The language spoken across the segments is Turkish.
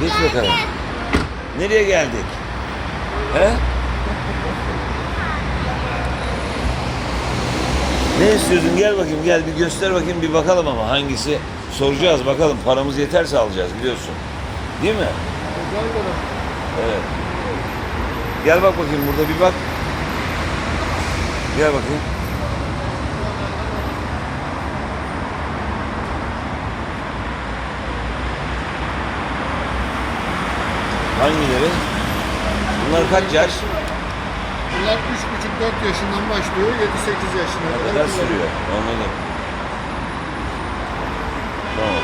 Geç bakalım. Nereye geldik? He? Ne istiyorsun? Gel bakayım gel bir göster bakayım bir bakalım ama hangisi soracağız bakalım paramız yeterse alacağız biliyorsun. Değil mi? Evet. Gel bak bakayım burada bir bak. Gel bakayım. Hangileri? Bunlar kaç yaş? Bunlar 3,5-4 yaşından başlıyor, 7-8 yaşına Ne kadar. kadar sürüyor? Anladım. Tamam.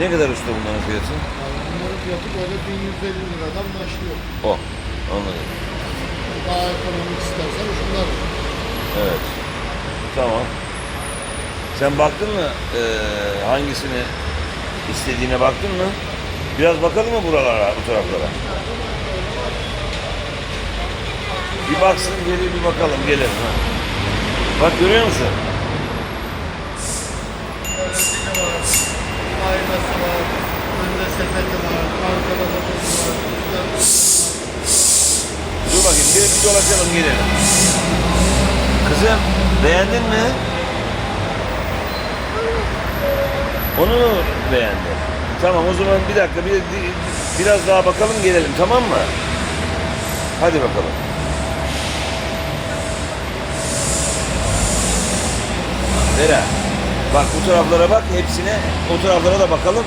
Ne kadar usta bunların fiyatı? Yani bunların fiyatı böyle 1150 liradan başlıyor. O. Anladım. Daha ekonomik istersen şunlar. Evet. Tamam. Sen baktın mı eee, hangisini istediğine baktın mı? Biraz bakalım mı buralara, bu taraflara? Bir baksın geri bir bakalım ha. Bak görüyor musun? Aynası var, önde sepeti var, arkada bakımı var. Dur bakayım bir, bir dolaşalım gelelim. Kızım beğendin mi? Onu mu beğendin? Tamam o zaman bir dakika bir, bir- biraz daha bakalım gelelim tamam mı? Hadi bakalım. Vera bak bu taraflara bak hepsine o taraflara da bakalım.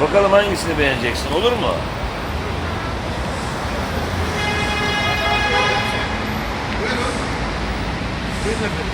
Bakalım hangisini beğeneceksin olur mu? Buyurun efendim.